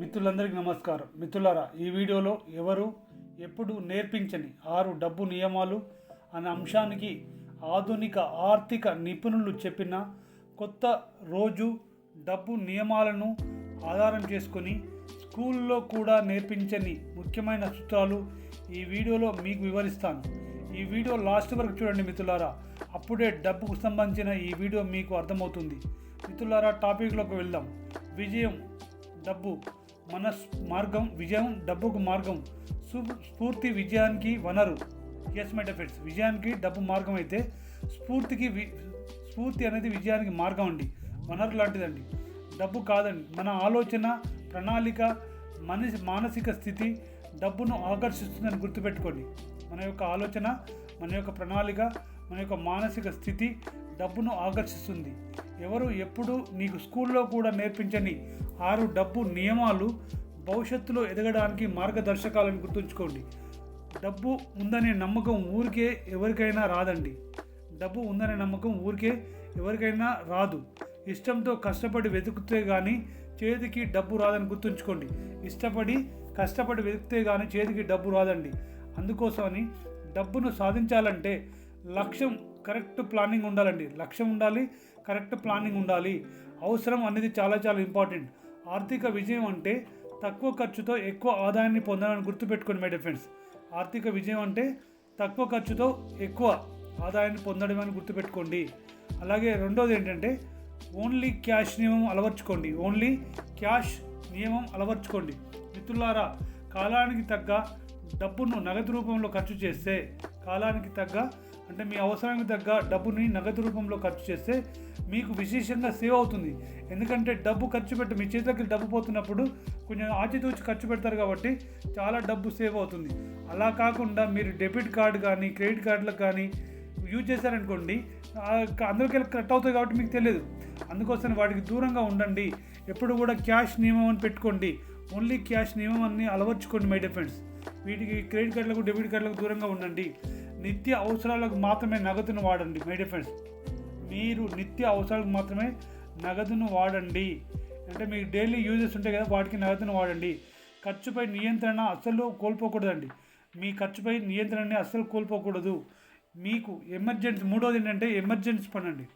మిత్రులందరికీ నమస్కారం. మిత్రులారా ఈ వీడియోలో ఎవరు ఎప్పుడు నేర్పించని ఆరు డబ్బు నియమాలు అనే అంశానికి ఆధునిక ఆర్థిక నిపుణులు చెప్పిన కొత్త రోజు డబ్బు నియమాలను ఆధారం చేసుకొని స్కూల్లో కూడా నేర్పించని ముఖ్యమైన సూత్రాలు ఈ వీడియోలో మీకు వివరిస్తాను. ఈ వీడియో లాస్ట్ వరకు చూడండి మిత్రులారా. అప్పుడే డబ్బుకు సంబంధించిన ఈ వీడియో మీకు అర్థమవుతుంది. మిత్రులారా టాపిక్లోకి వెళ్దాం. విజయం డబ్బు. మనస్ మార్గం విజయం డబ్బుకు మార్గం. సు- స్ఫూర్తి విజయానికి వనరు. ఎస్ మై డెఫెట్స్ విజయానికి డబ్బు మార్గం అయితే స్ఫూర్తికి వి- స్ఫూర్తి అనేది విజయానికి మార్గం అండి. వనరు లాంటిదండి. డబ్బు కాదండి. మన ఆలోచన ప్రణాళిక మనిషి మానసిక స్థితి డబ్బును ఆకర్షిస్తుందని గుర్తుపెట్టుకోండి. మన యొక్క ఆలోచన మన యొక్క ప్రణాళిక మన యొక్క మానసిక స్థితి డబ్బును ఆకర్షిస్తుంది. ఎవరు ఎప్పుడు నీకు స్కూల్లో కూడా నేర్పించని ఆరు డబ్బు నియమాలు భవిష్యత్తులో ఎదగడానికి మార్గదర్శకాలను గుర్తుంచుకోండి. డబ్బు ఉందనే నమ్మకం ఊరికే ఎవరికైనా రాదండి. డబ్బు ఉందనే నమ్మకం ఊరికే ఎవరికైనా రాదు. ఇష్టంతో కష్టపడి వెతుకుతే కానీ చేతికి డబ్బు రాదని గుర్తుంచుకోండి. ఇష్టపడి కష్టపడి వెతికితే కానీ చేతికి డబ్బు రాదండి. అందుకోసమని డబ్బును సాధించాలంటే లక్ష్యం కరెక్ట్ ప్లానింగ్ ఉండాలండి. లక్ష్యం ఉండాలి కరెక్ట్ ప్లానింగ్ ఉండాలి. అవసరం అనేది చాలా చాలా ఇంపార్టెంట్. ఆర్థిక విజయం అంటే తక్కువ ఖర్చుతో ఎక్కువ ఆదాయాన్ని పొందాలని గుర్తుపెట్టుకోండి మై ఫ్రెండ్స్. ఆర్థిక విజయం అంటే తక్కువ ఖర్చుతో ఎక్కువ ఆదాయాన్ని పొందడం అని గుర్తుపెట్టుకోండి. అలాగే రెండోది ఏంటంటే ఓన్లీ క్యాష్ నియమం అలవర్చుకోండి. ఓన్లీ క్యాష్ నియమం అలవర్చుకోండి. మిత్రులారా కాలానికి తగ్గ డబ్బును నగదు రూపంలో ఖర్చు చేస్తే కాలానికి తగ్గ అంటే మీ అవసరానికి తగ్గ డబ్బుని నగదు రూపంలో ఖర్చు చేస్తే మీకు విశేషంగా సేవ్ అవుతుంది. ఎందుకంటే డబ్బు ఖర్చు పెట్టి మీ చేతిలోకి డబ్బు పోతున్నప్పుడు కొంచెం ఆచితూచి ఖర్చు పెడతారు కాబట్టి చాలా డబ్బు సేవ్ అవుతుంది. అలా కాకుండా మీరు డెబిట్ కార్డు కానీ క్రెడిట్ కార్డులకు కానీ యూజ్ చేశారనుకోండి అందరికీ వెళ్ళి కట్ అవుతుంది కాబట్టి మీకు తెలియదు. అందుకోసం వాటికి దూరంగా ఉండండి. ఎప్పుడు కూడా క్యాష్ నియమం అని పెట్టుకోండి. ఓన్లీ క్యాష్ నియమం అన్ని అలవర్చుకోండి మై డిఫెండ్స్ వీటికి క్రెడిట్ కార్డులకు డెబిట్ కార్డులకు దూరంగా ఉండండి. నిత్య అవసరాలకు మాత్రమే నగదును వాడండి మై డిఫెన్స్ మీరు నిత్య అవసరాలకు మాత్రమే నగదును వాడండి. అంటే మీకు డైలీ యూజెస్ ఉంటాయి కదా వాటికి నగదును వాడండి. ఖర్చుపై నియంత్రణ అస్సలు కోల్పోకూడదండి. మీ ఖర్చుపై నియంత్రణని అస్సలు కోల్పోకూడదు. మీకు ఎమర్జెన్సీ మూడోది ఏంటంటే ఎమర్జెన్సీ పని అండి.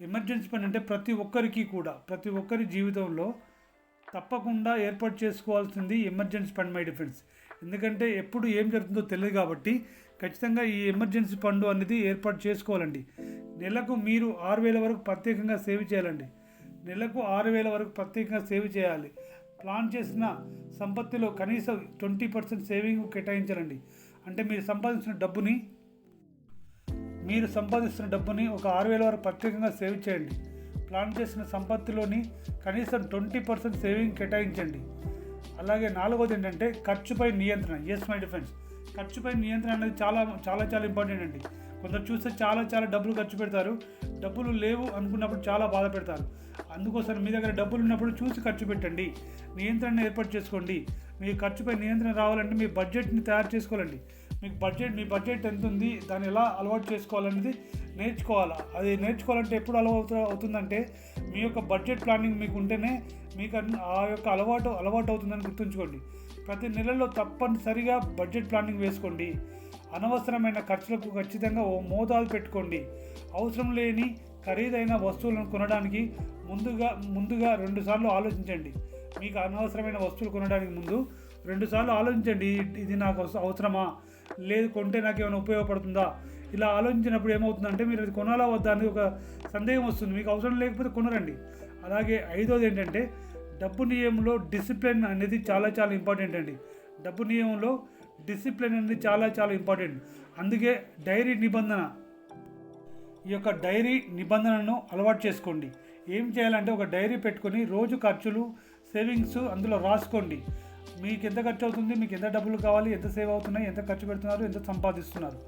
ఎమర్జెన్సీ పని అంటే ప్రతి ఒక్కరికి కూడా ప్రతి ఒక్కరి జీవితంలో తప్పకుండా ఏర్పాటు చేసుకోవాల్సింది ఎమర్జెన్సీ ఫండ్ మై డిఫెన్స్ ఎందుకంటే ఎప్పుడు ఏం జరుగుతుందో తెలియదు కాబట్టి ఖచ్చితంగా ఈ ఎమర్జెన్సీ ఫండ్ అనేది ఏర్పాటు చేసుకోవాలండి. నెలకు మీరు ఆరు వేల వరకు ప్రత్యేకంగా సేవ్ చేయాలండి. నెలకు ఆరు వేల వరకు ప్రత్యేకంగా సేవ్ చేయాలి. ప్లాన్ చేసిన సంపత్తిలో కనీసం ట్వంటీ పర్సెంట్ సేవింగ్ కేటాయించాలండి. అంటే మీరు సంపాదించిన డబ్బుని మీరు సంపాదిస్తున్న డబ్బుని ఒక ఆరు వేల వరకు ప్రత్యేకంగా సేవ్ చేయండి. ప్లాన్ చేసిన సంపత్తిలోని కనీసం ట్వంటీ పర్సెంట్ సేవింగ్ కేటాయించండి. అలాగే నాలుగోది ఏంటంటే ఖర్చుపై నియంత్రణ. ఎస్ మై డిఫెన్స్ ఖర్చుపై నియంత్రణ అనేది చాలా చాలా చాలా ఇంపార్టెంట్ అండి. కొందరు చూస్తే చాలా చాలా డబ్బులు ఖర్చు పెడతారు. డబ్బులు లేవు అనుకున్నప్పుడు చాలా బాధ పెడతారు. అందుకోసం మీ దగ్గర డబ్బులు ఉన్నప్పుడు చూసి ఖర్చు పెట్టండి. నియంత్రణ ఏర్పాటు చేసుకోండి. మీ ఖర్చుపై నియంత్రణ రావాలంటే మీ బడ్జెట్ని తయారు చేసుకోవాలండి. మీకు బడ్జెట్ మీ బడ్జెట్ ఎంత ఉంది దాన్ని ఎలా అలవాటు చేసుకోవాలనేది నేర్చుకోవాలి? అది నేర్చుకోవాలంటే ఎప్పుడు అలవాటు అవుతుందంటే మీ యొక్క బడ్జెట్ ప్లానింగ్ మీకు ఉంటేనే మీకు అన్ని- ఆ యొక్క అలవాటు అలవాటు అవుతుందని గుర్తుంచుకోండి. ప్రతి నెలలో తప్పనిసరిగా బడ్జెట్ ప్లానింగ్ వేసుకోండి. అనవసరమైన ఖర్చులకు ఖచ్చితంగా ఓ మోతాదు పెట్టుకోండి. అవసరం లేని ఖరీదైన వస్తువులను కొనడానికి ముందుగా ముందుగా రెండుసార్లు ఆలోచించండి. మీకు అనవసరమైన వస్తువులు కొనడానికి ముందు రెండుసార్లు ఆలోచించండి ఇది నాకు అవసరమా? లేదు కొంటే నాకు ఏమైనా ఉపయోగపడుతుందా? ఇలా ఆలోచించినప్పుడు ఏమవుతుందంటే మీరు అది కొనాలా వద్దా అనేది ఒక సందేహం వస్తుంది. మీకు అవసరం లేకపోతే కొనరండి. అలాగే ఐదోది ఏంటంటే డబ్బు నియమంలో డిసిప్లిన్ అనేది చాలా చాలా ఇంపార్టెంట్ అండి. డబ్బు నియమంలో డిసిప్లిన్ అనేది చాలా చాలా ఇంపార్టెంట్. అందుకే డైరీ నిబంధన ఈ యొక్క డైరీ నిబంధనను అలవాటు చేసుకోండి. ఏం చేయాలంటే ఒక డైరీ పెట్టుకొని రోజు ఖర్చులు సేవింగ్స్ అందులో రాసుకోండి. మీకు ఎంత ఖర్చు అవుతుంది మీకు ఎంత డబ్బులు కావాలి ఎంత సేవ్ అవుతున్నాయి ఎంత ఖర్చు పెడుతున్నారు ఎంత సంపాదిస్తున్నారు.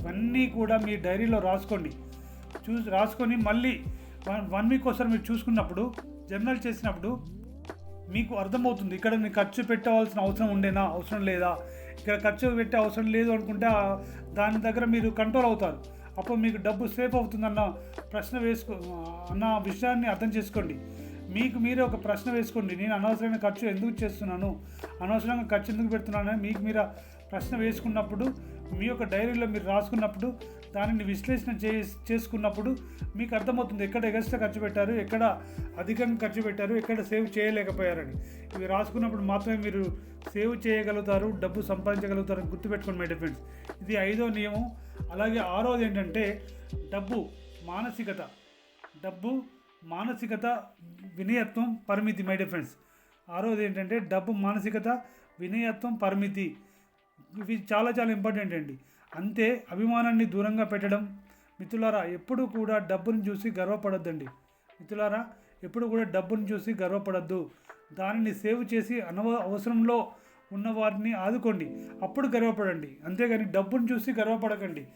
ఇవన్నీ కూడా మీ డైరీలో రాసుకోండి. చూసి రాసుకొని మళ్ళీ వన్ వన్ వీక్ ఒకసారి మీరు చూసుకున్నప్పుడు జర్నల్ చేసినప్పుడు మీకు అర్థమవుతుంది ఇక్కడ నేను ఖర్చు పెట్టవలసిన అవసరం ఉండేనా అవసరం లేదా? ఇక్కడ ఖర్చు పెట్టే అవసరం లేదు అనుకుంటే దాని దగ్గర మీరు కంట్రోల్ అవుతారు. అప్పుడు మీకు డబ్బు సేఫ్ అవుతుందన్న ప్రశ్న వేసుకో అన్న విషయాన్ని అర్థం చేసుకోండి. మీకు మీరే ఒక ప్రశ్న వేసుకోండి. నేను అనవసరమైన ఖర్చు ఎందుకు చేస్తున్నాను? అనవసరంగా ఖర్చు ఎందుకు పెడుతున్నానని మీకు మీరు ప్రశ్న వేసుకున్నప్పుడు మీ యొక్క డైరీలో మీరు రాసుకున్నప్పుడు దానిని విశ్లేషణ చే చేసుకున్నప్పుడు మీకు అర్థమవుతుంది ఎక్కడ ఎగస్ట్రా ఖర్చు పెట్టారు ఎక్కడ అధికంగా ఖర్చు పెట్టారు ఎక్కడ సేవ్ చేయలేకపోయారని. ఇవి రాసుకున్నప్పుడు మాత్రమే మీరు సేవ్ చేయగలుగుతారు డబ్బు సంపాదించగలుగుతారు అని గుర్తుపెట్టుకోండి మై డిఫెండ్స్ ఇది ఐదో నియమం. అలాగే ఆరోది ఏంటంటే డబ్బు మానసికత. డబ్బు మానసికత వినయత్వం పరిమితి. మై డిఫరెన్స్ ఆరోది ఏంటంటే డబ్బు మానసికత వినయత్వం పరిమితి. ఇవి చాలా చాలా ఇంపార్టెంట్ అండి. అంతే అభిమానాన్ని దూరంగా పెట్టడం. మిత్రులారా ఎప్పుడు కూడా డబ్బును చూసి గర్వపడొద్దండి. మిత్రులారా ఎప్పుడు కూడా డబ్బుని చూసి గర్వపడద్దు. దానిని సేవ్ చేసి అనవ అవసరంలో ఉన్న వారిని ఆదుకోండి. అప్పుడు గర్వపడండి. అంతేగాని డబ్బును చూసి గర్వపడకండి.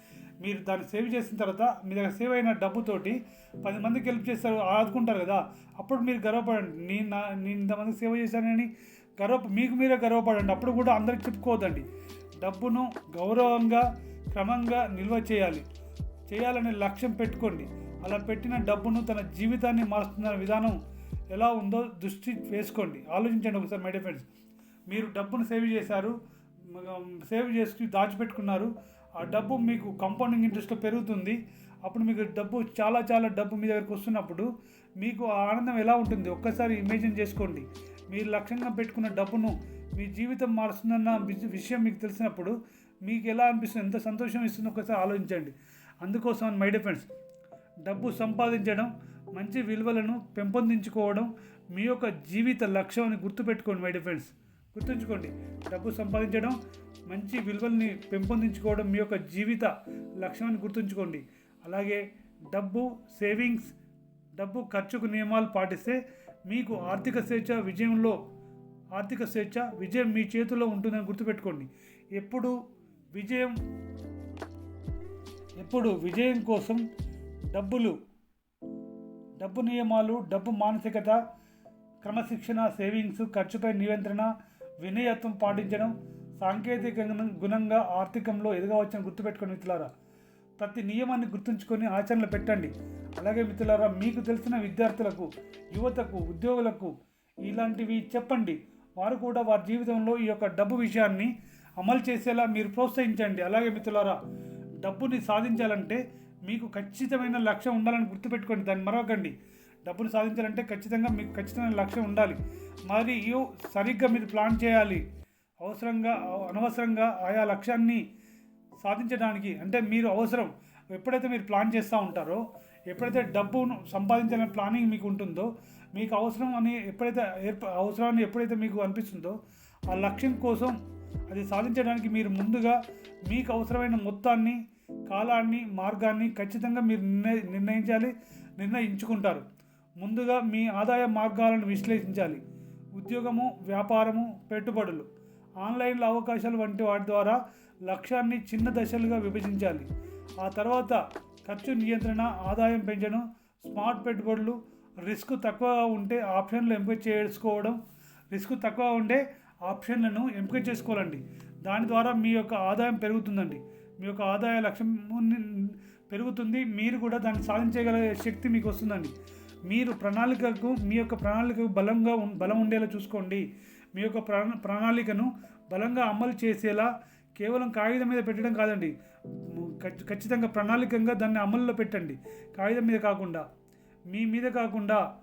మీరు దాన్ని సేవ్ చేసిన తర్వాత మీ దగ్గర సేవ్ అయిన డబ్బుతోటి పది మందికి హెల్ప్ చేస్తారు ఆదుకుంటారు కదా. అప్పుడు మీరు గర్వపడండి. నేను నా నేను ఇంతమందికి సేవ చేశానని గర్వ మీకు మీరే గర్వపడండి. అప్పుడు కూడా అందరికి చెప్పుకోవద్దండి. డబ్బును గౌరవంగా క్రమంగా నిల్వ చేయాలి. చేయాలనే లక్ష్యం పెట్టుకోండి. అలా పెట్టిన డబ్బును తన జీవితాన్ని మారుస్తున్న విధానం ఎలా ఉందో దృష్టి వేసుకోండి. ఆలోచించండి ఒకసారి మై ఫ్రెండ్స్. మీరు డబ్బును సేవ్ చేశారు సేవ్ చేసి దాచిపెట్టుకున్నారు. ఆ డబ్బు మీకు కంపౌండింగ్ ఇంట్రెస్ట్లో పెరుగుతుంది. అప్పుడు మీకు డబ్బు చాలా చాలా డబ్బు మీ దగ్గరకు వస్తున్నప్పుడు మీకు ఆ ఆనందం ఎలా ఉంటుంది? ఒక్కసారి ఇమేజిన్ చేసుకోండి. మీరు లక్ష్యంగా పెట్టుకున్న డబ్బును మీ జీవితం మారుస్తుందన్న విషయం మీకు తెలిసినప్పుడు మీకు ఎలా అనిపిస్తుంది? ఎంత సంతోషం ఇస్తుందో ఒకసారి ఆలోచించండి. అందుకోసం మై డిఫెండ్స్ డబ్బు సంపాదించడం మంచి విలువలను పెంపొందించుకోవడం మీ యొక్క జీవిత లక్ష్యం అని గుర్తుపెట్టుకోండి మై డిఫెండ్స్ గుర్తుంచుకోండి. డబ్బు సంపాదించడం మంచి విలువల్ని పెంపొందించుకోవడం మీ యొక్క జీవిత లక్ష్యాన్ని గుర్తుంచుకోండి. అలాగే డబ్బు సేవింగ్స్ డబ్బు ఖర్చుకు నియమాలు పాటిస్తే మీకు ఆర్థిక స్వేచ్ఛ విజయంలో ఆర్థిక స్వేచ్ఛ విజయం మీ చేతుల్లో ఉంటుందని గుర్తుపెట్టుకోండి. ఎప్పుడు విజయం ఎప్పుడు విజయం కోసం డబ్బులు డబ్బు నియమాలు డబ్బు మానసికత క్రమశిక్షణ సేవింగ్స్ ఖర్చుపై నియంత్రణ వినయత్వం పాటించడం సాంకేతిక గుణంగా ఆర్థికంలో ఎదగవచ్చని గుర్తుపెట్టుకోండి మిత్రులారా. ప్రతి నియమాన్ని గుర్తుంచుకొని ఆచరణలో పెట్టండి. అలాగే మిత్రులారా మీకు తెలిసిన విద్యార్థులకు యువతకు ఉద్యోగులకు ఇలాంటివి చెప్పండి. వారు కూడా వారి జీవితంలో ఈ యొక్క డబ్బు విషయాన్ని అమలు చేసేలా మీరు ప్రోత్సహించండి. అలాగే మిత్రులారా డబ్బుని సాధించాలంటే మీకు ఖచ్చితమైన లక్ష్యం ఉండాలని గుర్తుపెట్టుకోండి. దాన్ని మరొకండి డబ్బును సాధించాలంటే ఖచ్చితంగా మీకు ఖచ్చితమైన లక్ష్యం ఉండాలి. మరియు సరిగ్గా మీరు ప్లాన్ చేయాలి. అవసరంగా అనవసరంగా ఆయా లక్ష్యాన్ని సాధించడానికి అంటే మీరు అవసరం ఎప్పుడైతే మీరు ప్లాన్ చేస్తూ ఉంటారో ఎప్పుడైతే డబ్బును సంపాదించాలనే ప్లానింగ్ మీకు ఉంటుందో మీకు అవసరం అని ఎప్పుడైతే ఏర్ప అవసరాన్ని ఎప్పుడైతే మీకు అనిపిస్తుందో ఆ లక్ష్యం కోసం అది సాధించడానికి మీరు ముందుగా మీకు అవసరమైన మొత్తాన్ని కాలాన్ని మార్గాన్ని ఖచ్చితంగా మీరు నిర్ణయ నిర్ణయించాలి నిర్ణయించుకుంటారు. ముందుగా మీ ఆదాయ మార్గాలను విశ్లేషించాలి. ఉద్యోగము వ్యాపారము పెట్టుబడులు. ఆన్లైన్లో అవకాశాలు వంటి వాటి ద్వారా లక్ష్యాన్ని చిన్న దశలుగా విభజించాలి. ఆ తర్వాత ఖర్చు నియంత్రణ ఆదాయం పెంచడం స్మార్ట్ పెట్టుబడులు రిస్క్ తక్కువగా ఉంటే ఆప్షన్లు ఎంపిక చేసుకోవడం రిస్క్ తక్కువ ఉండే ఆప్షన్లను ఎంపిక చేసుకోవాలండి. దాని ద్వారా మీ యొక్క ఆదాయం పెరుగుతుందండి. మీ యొక్క ఆదాయ లక్ష్యం పెరుగుతుంది. మీరు కూడా దాన్ని సాధించగల శక్తి మీకు వస్తుందండి. మీరు ప్రణాళికకు మీ యొక్క ప్రణాళికకు బలంగా ఉం- బలం ఉండేలా చూసుకోండి. మీ యొక్క ప్రణా ప్రణాళికను బలంగా అమలు చేసేలా కేవలం కాగితం మీద పెట్టడం కాదండి. ఖచ్చితంగా ప్రణాళికంగా దాన్ని అమల్లో పెట్టండి. కాగితం మీద కాకుండా మీ మీద కాకుండా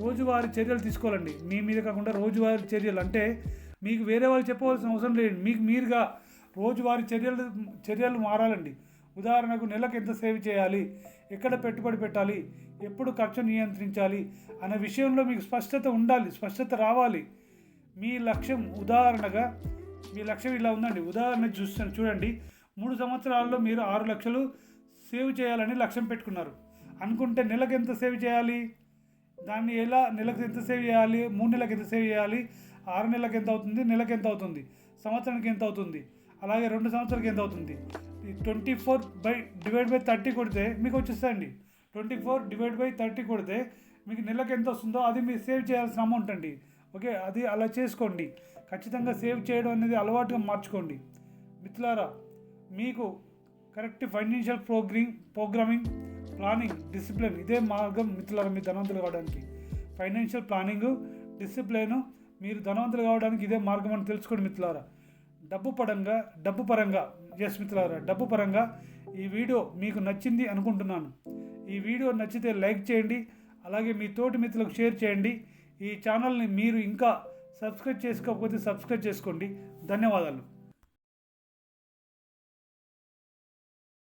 రోజువారీ చర్యలు తీసుకోవాలండి. మీ మీద కాకుండా రోజువారీ చర్యలు. అంటే మీకు వేరే వాళ్ళు చెప్పవలసిన అవసరం లేదు. మీకు మీరుగా రోజువారీ చర్యలు చర్యలు మారాలండి. ఉదాహరణకు నెలకు ఎంత సేవ్ చేయాలి? ఎక్కడ పెట్టుబడి పెట్టాలి? ఎప్పుడు ఖర్చు నియంత్రించాలి? అనే విషయంలో మీకు స్పష్టత ఉండాలి స్పష్టత రావాలి. మీ లక్ష్యం ఉదాహరణగా మీ లక్ష్యం ఇలా ఉందండి. ఉదాహరణ చూస్తాను చూడండి. మూడు సంవత్సరాల్లో మీరు ఆరు లక్షలు సేవ్ చేయాలని లక్ష్యం పెట్టుకున్నారు. అనుకుంటే నెలకు ఎంత సేవ్ చేయాలి? దాన్ని ఎలా నెలకు ఎంత సేవ్ చేయాలి? మూడు నెలలకు ఎంత సేవ్ చేయాలి? ఆరు నెలలకు ఎంత అవుతుంది? నెలకు ఎంత అవుతుంది? సంవత్సరానికి ఎంత అవుతుంది? అలాగే రెండు సంవత్సరాలకి ఎంత అవుతుంది? Twenty four by divide by thirty కొడితే మీకు వచ్చేస్తాయండి. Twenty four divide by thirty కొడితే మీకు నెలకు ఎంత వస్తుందో అది మీరు సేవ్ చేయాల్సిన అమౌంట్ అండి. ఓకే అది అలా చేసుకోండి. ఖచ్చితంగా సేవ్ చేయడం అనేది అలవాటుగా మార్చుకోండి. మిత్రులారా మీకు correct financial programming programming planning discipline ఇదే మార్గం మిత్రులారా మీ ధనవంతులు కావడానికి. ఫైనాన్షియల్ ప్లానింగ్ డిసిప్లిన్ మీరు ధనవంతులు కావడానికి ఇదే మార్గం అని తెలుసుకోండి మిత్రులారా. డబ్బు పరంగా డబ్బు పరంగా ఎస్ మిత్రులారా డబ్బు పరంగా ఈ వీడియో మీకు నచ్చింది అనుకుంటున్నాను. ఈ వీడియో నచ్చితే లైక్ చేయండి అలాగే మీ తోటి మిత్రులకు షేర్ చేయండి. ఈ ఛానల్ని మీరు ఇంకా సబ్స్క్రైబ్ చేసుకోకపోతే సబ్స్క్రైబ్ చేసుకోండి. ధన్యవాదాలు.